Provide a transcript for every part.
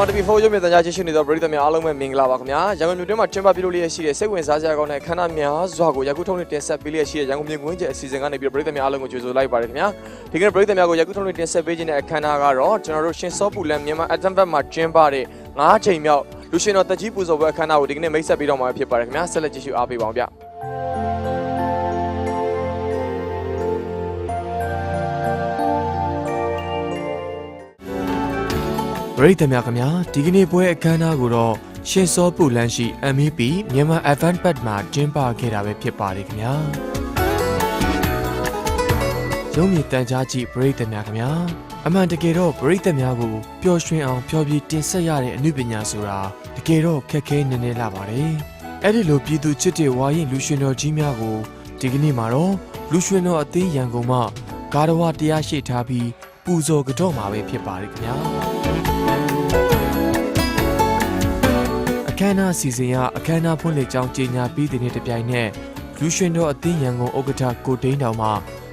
မတပီဖိုးရုံမြတန်ကြားချင်းရှိနေသောပရိသတ်များအားလုံးပဲမင်္ဂလာပါခင်ဗျာရန်ကုန်မြို့တွင်းမှာကျင်းပပြုလုပ်လျက်ရှိတဲ့စိတ်ဝင်စားစရာကောင်းတဲ့ခန္ဓာများစွာကိုယခုထုံးနဲ့တင်ဆက်ပေးလျက်ရှိတဲ့ရန်ကုန်မြို့ကွင်းကျအစီအစဉ်ကနေပြီးပရိသတ်များအားလုံးကိုကြိုဆိုလိုက်ပါတယ်ခင်ဗျာဒီကနေ့ပရိသတ်များကိုယခုထုံးနဲ့တင်ဆက်ပေးခြင်းတဲ့အခမ်းအနားကတော့ကျွန်တော်တို့ရှင်စောပူလန်မြန်မာအတမ်ဘတ်မှာကျင်းပတဲ့၅ချိန်မြောက်လူရှင်တော်တကြီးပူဇော်ပွဲအခမ်းအနားကိုဒီကနေ့မိတ်ဆက်ပေးတော့မှာဖြစ်ပါတယ်ခင်ဗျာဆက်လက်ကြည့်ရှုအားပေးပါအောင်ဗျာ ပရိသတ်များခင်ဗျာဒီကနေ့ပွဲအခမ်းအနားကိုတော့ရှင်းစောပူလန်းရှိ MEP မြန်မာ Advance Pad မှာကျင်းပခဲ့တာပဲဖြစ်ပါတယ်ခင်ဗျာရုံးမြတန်ကြားကြည့်ပရိသတ်များခင်ဗျာအမှန်တကယ်တော့ပရိသတ်များကိုပျော်ရွှင်အောင်ဖျော်ဖြေတင်ဆက်ရတဲ့အမှုပညာဆိုတာတကယ်တော့ခက်ခဲနေနေလာပါတယ်အဲ့ဒီလိုပြည်သူချစ်တဲ့ဝါရင်လူရှင်တော်ကြီးများကိုဒီကနေ့မှာတော့လူရှင်တော်အသင်းရန်ကုန်မှဂါရဝတရားရှိထားပြီး ပူဇော်ကြော့မှာပဲဖြစ်ပါတယ်ခင်ဗျာအခမ်းအနားစီစဉ်ရအခမ်းအနားဖွင့်လှစ်ကြောင်းကြေညာပြီးတဲ့နေ့တစ်ပြိုင်နက်လူရှင်တော်အသင်းရန်ကုန်ဥက္ကဋ္ဌကိုတိန်းတောင်မှ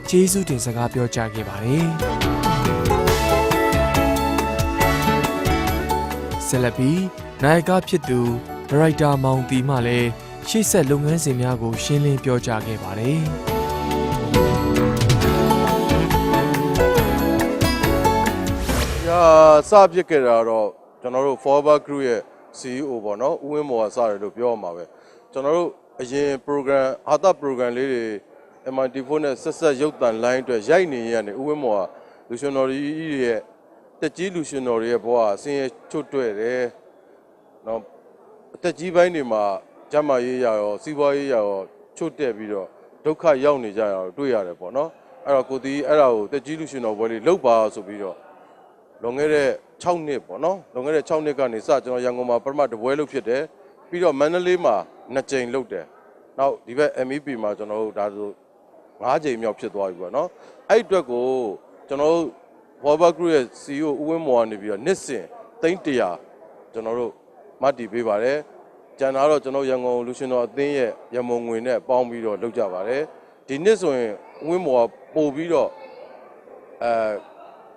ကျေးဇူးတင်စကားပြောကြားခဲ့ပါတယ်။ဆက်လက်ပြီးနိုင်ကဖြစ်သူဒါရိုက်တာမောင်တီမှလည်းရှေ့ဆက်လုပ်ငန်းစဉ်များကိုရှင်းလင်းပြောကြားခဲ့ပါတယ်။ ညာစပြစ်ခဲ့တာတော့ကျွန်တော်တို့ Forward Group ရဲ့ CEO ပေါ့နော်ဦးဝင်းမော်ကစတယ်လို့ပြောရမှာပဲကျွန်တော်တို့အရင် program ဟာတာ program လေးတွေ MIT4 နဲ့ဆက်ဆက်ရုပ်သံ line အတွက်ရိုက်နေရတဲ့ဦးဝင်းမော်ကလူရှင်တော်ကြီးရဲ့တက်ကြီးလူရှင်တော်တွေရဲ့ဘဝအစင်းရချွတ်တွဲ့တယ်နော်အတက်ကြီးပိုင်းတွေမှာကျမ်းမာရေးရရောစီးပွားရေးရရောချွတ်တက်ပြီးတော့ဒုက္ခရောက်နေကြရတော့တွေ့ရတယ်ပေါ့နော်အဲ့တော့ကိုတီးအဲ့ဒါကိုတက်ကြီးလူရှင်တော်ဘွဲလေးလောက်ပါဆိုပြီးတော့ လွန်ခဲ့တဲ့6နှစ်ပေါ့နော်လွန်ခဲ့တဲ့6နှစ်ကနေစကျွန်တော်ရန်ကုန်မှာပထမတပွဲလုပ်ဖြစ်တယ်ပြီးတော့မန္တလေးမှာ2ကြိမ်လုပ်တယ်နောက်ဒီဘက် MEP မှာကျွန်တော်တို့ဒါဆို5ကြိမ်မြောက်ဖြစ်သွားပြီပေါ့နော်အဲ့အတွက်ကိုကျွန်တော်တို့ Forward Group ရဲ့ CEO ဦးဝင်းမော်ကနေပြီးတော့နှစ်စဉ်သိန်း100ကျွန်တော်တို့မတ်တီပေးပါတယ်ကျန်တာတော့ကျွန်တော်ရန်ကုန်လူရှင်တော်အသင်းရဲ့ရမုံငွေနဲ့ပေါင်းပြီးတော့လုပ်ကြပါတယ်ဒီနှစ်ဆိုရင်ဦးဝင်းမော်ကပို့ပြီးတော့အဲ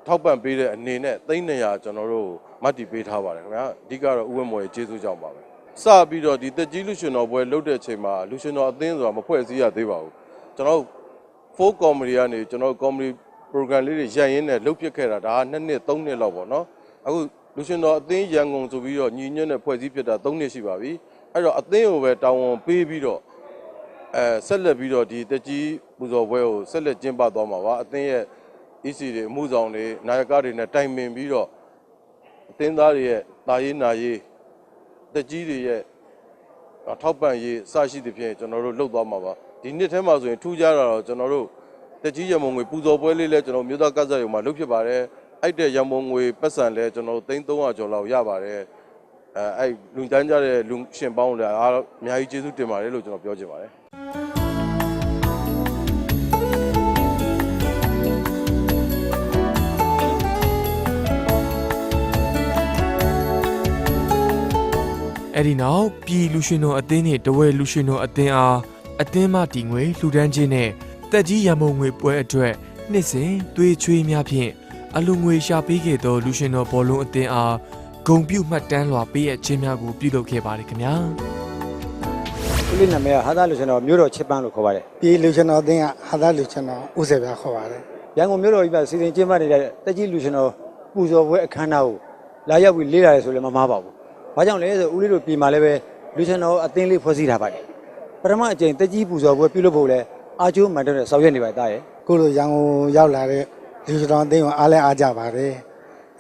ထောက်ပံ့ပေးတဲ့အနေနဲ့သိန်း200ကျွန်တော်တို့မတ်တီပေးထားပါတယ်ခင်ဗျာအဓိကတော့ဥဝဲမော်ရဲ့ကျေးဇူးကြောင့်ပါပဲစပြီးတော့ဒီတက်ကြီးလူရှင်တော်ပွဲလုပ်တဲ့အချိန်မှာလူရှင်တော်အသင်းဆိုတာမဖွဲ့စည်းရသေးပါဘူးကျွန်တော်4 comedy ကနေကျွန်တော် comedy program လေးတွေရိုက်ရင်းနဲ့လုပ်ဖြစ်ခဲ့တာဒါက2နှစ်3နှစ်လောက်ပေါ့နော်အခုလူရှင်တော်အသင်းရန်ကုန်ဆိုပြီးတော့ညီညွတ်တဲ့ဖွဲ့စည်းဖြစ်တာ3နှစ်ရှိပါပြီအဲ့တော့အသင်းကိုပဲတာဝန်ပေးပြီးတော့အဲဆက်လက်ပြီးတော့ဒီတက်ကြီးပူဇော်ပွဲကိုဆက်လက်ကျင်းပသွားမှာပါအသင်းရဲ့ EC တွေအမှုဆောင်တွေနာယကတွေနဲ့တိုင်ပင်ပြီးတော့အသင်းသားတွေရဲ့တာရေးနာရေးတက်ကြီးတွေရဲ့ထောက်ပံ့ရေးစရှိသဖြင့်ကျွန်တော်တို့လှုပ်သွားမှာပါဒီနှစ်ထဲမှာဆိုရင်ထူးခြားတာတော့ကျွန်တော်တို့တက်ကြီးရမုံငွေပူဇော်ပွဲလေးလဲကျွန်တော်မြို့သားကစားရုံမှာလုပ်ဖြစ်ပါတယ်အဲ့တဲ့ရမုံငွေပတ်စံလဲကျွန်တော်တို့3300ကျော်လောက်ရပါတယ်အဲအဲ့လူတန်းကြတဲ့လူရှင်ပေါင်းလည်းအားအများကြီးကျေးဇူးတင်ပါတယ်လို့ကျွန်တော်ပြောချင်ပါတယ် အဲ့ဒီနောက်ပြည်လူရှင်တော်အသင်းနဲ့တဝဲလူရှင်တော်အသင်းအားအသင်းမတီငွေလှူဒန်းခြင်းနဲ့တက်ကြီးရမုံငွေပွဲအတွက်နှစ်စဉ်သွေးချွေးများဖြင့်အလူငွေရှာပေးခဲ့သောလူရှင်တော်ဘောလုံးအသင်းအားဂုံပြုမှတ်တမ်းလွှာပေးရခြင်းများကိုပြုလုပ်ခဲ့ပါတယ်ခင်ဗျာဦးလေးနာမည်ကဟာသာလူရှင်တော်မြို့တော်ချစ်ပန်းလို့ခေါ်ပါတယ်ပြည်လူရှင်တော်အသင်းကဟာသားလူရှင်တော်ဦးစေပြခေါ်ပါတယ်ရန်ကုန်မြို့တော်ကြီးမှာစီစဉ်ကျင်းပနေတဲ့တက်ကြီးလူရှင်တော်ပူဇော်ပွဲအခမ်းအနားကိုလာရောက်ပြီးလေ့လာရဲဆိုလည်းမမှားပါဘူး။ ဘာကြောင့်လဲဆိုဦးလေးတို့ပြည်မှာလည်းပဲလူရှင်တော်အသင်းလေးဖွဲ့စည်းထားပါတယ်။ပထမအကြိမ်တက်ကြီးပူဇော်ပွဲပြုလုပ်ဖို့လဲအာကျိုးမန်တက်နဲ့ဆောင်ရွက်နေပါသားရဲ့ခုလိုရန်ကုန်ရောက်လာတဲ့လူရှင်တော်အသင်းကိုအားလဲအားကြပါတယ်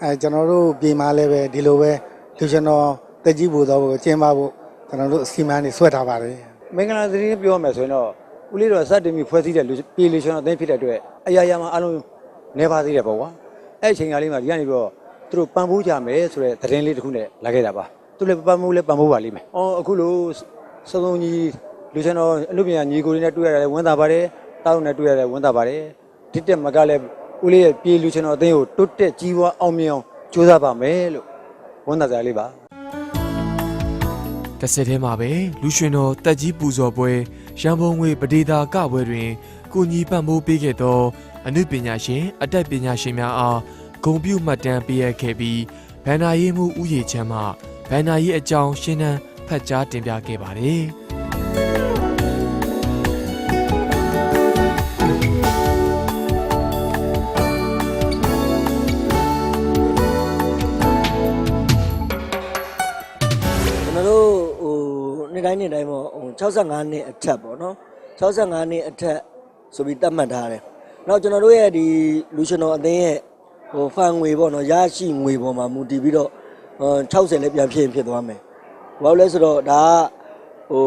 အဲကျွန်တော်တို့ပြည်မှာလည်းပဲဒီလိုပဲလူရှင်တော်တက်ကြီးပူတော်ကိုကျင်းပဖို့ကျွန်တော်တို့အစီအမံတွေဆွဲထားပါတယ်။မင်္ဂလာသတင်းပြောရမယ်ဆိုရင်တော့ဦးလေးတော်စတင်ပြီးဖွဲ့စည်းတဲ့လူပြည်လူရှင်တော်အသင်းဖြစ်တဲ့အတွက်အရာရာမှာအလုံးနေပါသေးတယ်ပေါ့ကွာ။အဲ့ဒီအချိန်ကလေးမှာဒီကနေပြီးတော့သူတို့ပံ့ပိုးကြမယ်ဆိုတဲ့သတင်းလေးတစ်ခုနဲ့လာခဲ့တာပါ။ သူလည်းပံ့ပိုးလဲပံ့ပိုးပါလိမ့်မယ်။အော်အခုလို့စုံစုံကြီးလူရှင်တော်အလုပ်ပြန်ညီကိုလေးနဲ့တွေ့ရတယ်ဝန်တာပါတယ်။တောက်နဲ့တွေ့ရတယ်ဝန်တာပါတယ်။တစ်တက်မကလည်းဦးလေးရဲ့ပြည်လူရှင်တော်အသင်းကိုတိုးတက်ကြီးပွားအောင်မြင်အောင်ကြိုးစားပါမယ်လို့ဝန်တာကြလေးပါ။တစ်ဆက်တည်းမှာပဲလူရှင်တော်တက်ကြီးပူဇော်ပွဲရန်ပုံငွေပဒေသာကပွဲတွင်ကိုညီပံ့ပိုးပေးခဲ့သောအနုပညာရှင်အတတ်ပညာရှင်များအားဂုဏ်ပြုမှတ်တမ်းပေးအပ်ခဲ့ပြီးဘဘန်နာရေးမှုဥယေချမ်းမှ ဘန်နာရေးအကြောင်းရှင်းနှန်းဖတ်ကြားတင်ပြခဲ့ပါတယ်။ကျွန်တော်တို့ဟိုနေ့တိုင်းနေ့တိုင်းပေါ့ဟို65နှစ်အထက်ပေါ့နော်65နှစ်အထက်ဆိုပြီးသတ်မှတ်ထားတယ်။နောက်ကျွန်တော်တို့ရဲ့ဒီလူရှင်တော်အသင်းရဲ့ဟိုဖန်ငွေပေါ့နော်ရရှိငွေပေါ်မှာမူတည်ပြီးတော့ဟို 60လည်းပြန်ဖြစ်ရင်ဖြစ်သွားမယ်။ဘာလို့လဲဆိုတော့ဒါကဟို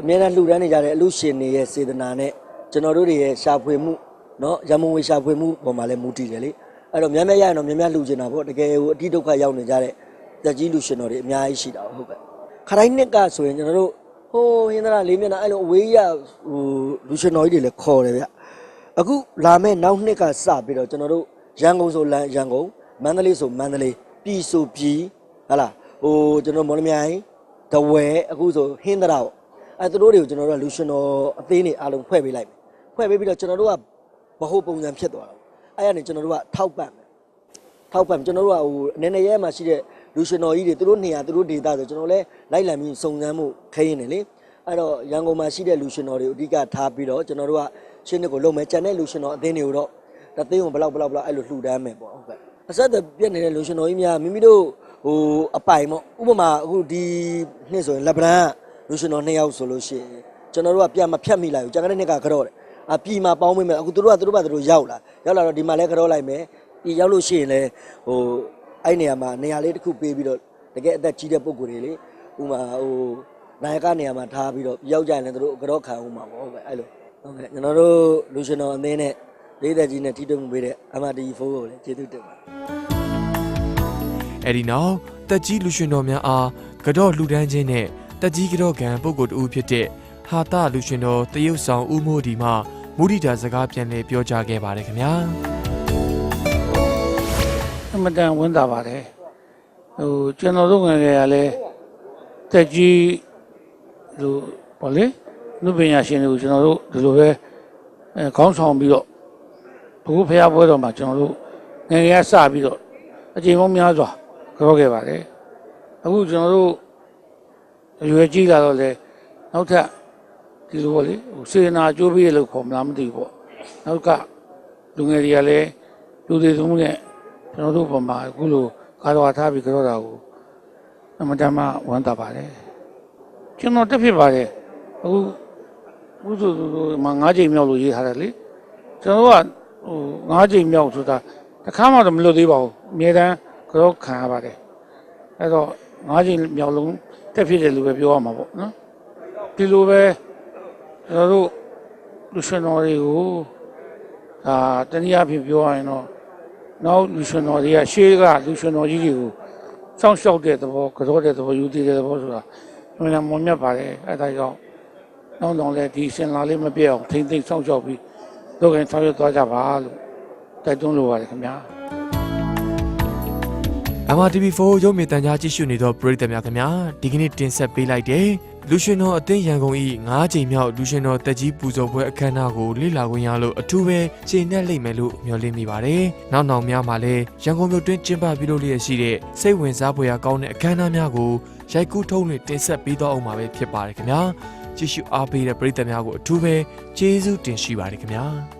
အများနဲ့လှူဒန်းနေကြတဲ့အလူရှင်တွေရဲ့စေတနာနဲ့ကျွန်တော်တို့တွေရဲ့ရှာဖွေမှုနော်ရမုံဝေရှာဖွေမှုပေါ်မှာလည်းမူတည်တယ်လေ။အဲ့တော့များများရရင်တော့များများလှူချင်တာပေါ့တကယ်ဟိုအတိဒုက္ခရောက်နေကြတဲ့တက်ကြီးလူရှင်တော်တွေအများကြီးရှိတာဟုတ်ကဲ့ခရိုင်းနှစ်ကဆိုရင်ကျွန်တော်တို့ဟိုဟင်းသလားလေးမျက်နှာအဲ့လိုအဝေးရဟိုလူရှင်တော်ကြီးတွေလည်းခေါ်တယ်ဗျအခုလာမဲ့နောက်နှစ်ကစပြီးတော့ကျွန်တော်တို့ရန်ကုန်ဆိုလန်ရန်ကုန်မန္တလေးဆိုမန္တလေး ပြည်ဆိုပြည်ဟာလားဟိုကျွန်တော်မော်လမြိုင်တဝဲအခုဆိုဟင်းသလားပေါ့အဲ့သူတို့တွေကိုကျွန်တော်တို့ကလူရှင်တော်အသေးနေအားလုံးဖွဲ့ပေးလိုက်မယ်ဖွဲ့ပေးပြီးတော့ကျွန်တော်တို့ကဘဟုပုံစံဖြစ်သွားတာအဲ့ရနေကျွန်တော်တို့ကထောက်ပံ့မယ်ထောက်ပံ့ကျွန်တော်တို့ကဟိုအနေနဲ့ရဲမှာရှိတဲ့လူရှင်တော်ကြီးတွေသူတို့နေရာသူတို့ဒေတာဆိုကျွန်တော်လည်းလိုက်လံပြီးစုံစမ်းမှုခရင်နေလေအဲ့တော့ရန်ကုန်မှာရှိတဲ့လူရှင်တော်တွေကိုအဓိကထားပြီးတော့ကျွန်တော်တို့ကရှင်းတဲ့ကိုလုပ်မယ်ကြံတဲ့လူရှင်တော်အသင်းတွေကိုတော့တသိန်းကိုဘလောက်ဘလောက်ဘလောက်အဲ့လိုလှူဒန်းမယ်ပေါ့ဟုတ်ကဲ့ အဆက်အသွယ်ပြည့်နေတဲ့လူရှင်တော်ကြီးများမိမိတို့ဟိုအပိုင်ပေါ့ဥပမာအခုဒီနှစ်ဆိုရင်လက်ဗရန်ကလူရှင်တော်နှစ်ယောက်ဆိုလို့ရှိရင်ကျွန်တော်တို့ကပြန်မဖြတ်မိလိုက်ဘူးကြံတဲ့နှစ်ကကြော့တယ်အပြီမှာပေါင်းမိမယ်အခုသူတို့ကသူတို့ဘာသူတို့ရောက်လာရောက်လာတော့ဒီမှာလဲကြော့လိုက်မယ်ဒီရောက်လို့ရှိရင်လည်းဟိုအဲ့နေရာမှာနေရာလေးတစ်ခုပေးပြီးတော့တကယ်အသက်ကြီးတဲ့ပုံကိုယ်တွေလေဥမာဟိုနိုင်ကနေရာမှာထားပြီးတော့ရောက်ကြရင်လည်းသူတို့ကတော့ခံအောင်မှာပေါ့ဟုတ်ကဲ့အဲ့လိုဟုတ်ကဲ့ကျွန်တော်တို့လူရှင်တော်အသင်းနဲ့ လေးသက်ကြီးနဲ့ထိတွေ့မှုပေးတဲ့ MRT4 ကိုလည်းကျေးဇူးတင်ပါတယ်အဲ့ဒီနောက်တက်ကြီးလူရှင်တော်များအားကတော့လှူဒန်းခြင်းနဲ့တက်ကြီးကတော့ကံပုဂ္ဂိုလ်တူဖြစ်တဲ့ဟာတာလူရှင်တော်တရုတ်ဆောင်ဦးမိုးဒီမှမုဒိတာစကားပြန်လည်ပြောကြားခဲ့ပါတယ်ခင်ဗျာအမတန်ဝန်တာပါတယ်ဟိုကျွန်တော်တို့ငယ်ငယ်ကလည်းတက်ကြီးလူပေါ့လေလူပညာရှင်တွေကိုကျွန်တော်တို့ဒီလိုပဲအဲခေါင်းဆောင်ပြီးတော့ ဘုရားဖရာပွဲတော်မှာကျွန်တော်တို့ငယ်ငယ်ကစပြီးတော့အချိန်ပေါင်းများစွာကြောခဲ့ပါတယ်အခုကျွန်တော်တို့အရွယ်ကြီးလာတော့လေနောက်ထပ်ဒီလိုပေါ့လေဟိုစေနာအကျိုးပေးရလို့ခေါ်မလားမသိဘူးပေါ့နောက်ကလူငယ်တွေကလည်းလူတွေသုံးနဲ့ကျွန်တော်တို့ပုံမှာအခုလိုကာတော်ထားပြီးကြောတာကိုအမတမဝမ်းသာပါတယ်ကျွန်တော်တက်ဖြစ်ပါတယ်အခုဥစုမှာ၅ချိန်မြောက်လို့ရေးထားတယ်လေကျွန်တော်က ဟို၅ချိန်မြောက်ဆိုတာတစ်ခါမှတော့မလွတ်သေးပါဘူးအမြဲတမ်းကြောခံရပါတယ်အဲ့တော့၅ချိန်မြောက်လုံးတက်ဖြစ်တယ်လို့ပဲပြောရမှာပေါ့နော်ဒီလိုပဲကျွန်တော်တို့လူရှင်တော်တွေကိုဒါတနည်းအားဖြင့်ပြောရရင်တော့နောက်လူရှင်တော်တွေကရှေးကလူရှင်တော်ကြီးတွေကိုစောင့်ရှောက်တဲ့သဘောကြောတဲ့သဘောယူတည်တဲ့သဘောဆိုတာအမှန်တမ်းမွန်မြတ်ပါတယ်အဲဒါကြောင့်နောက်တော့လည်းဒီရှင်လာလေးမပြည့်အောင်ထိမ့်သိမ့်စောင့်ရှောက်ပြီး လုပ်ရင်ဆောင်ရွက်သွားကြပါလို့တိုက်တွန်းလိုပါတယ်ခင်ဗျာ MRTV4 ရုပ်မြင်သံကြားကြည့်ရှုနေသောပရိသတ်များခင်ဗျာဒီကနေ့တင်ဆက်ပေးလိုက်တဲ့လူရှင်တော်အသင်းရန်ကုန်၏9ချိန်မြောက်လူရှင်တော်တက်ကြီးပူဇော်ပွဲအခမ်းအနားကိုလေ့လာခွင့်ရလို့အထူးပဲကျေနပ်လိမ့်မယ်လို့မျှော်လင့်မိပါတယ်။နောက်နောက်များမှာလည်းရန်ကုန်မြို့တွင်းကျင်းပပြုလုပ်လျက်ရှိတဲ့စိတ်ဝင်စားဖွယ်ရာကောင်းတဲ့အခမ်းအနားများကိုရိုက်ကူးထုတ်လွှင့်တင်ဆက်ပေးတော့အောင်မှာပဲဖြစ်ပါတယ်ခင်ဗျာ။ ကြည့်ရှုအားပေးတဲ့ပရိသတ်များကိုအထူးပဲကျေးဇူးတင်ရှိပါတယ်ခင်ဗျာ။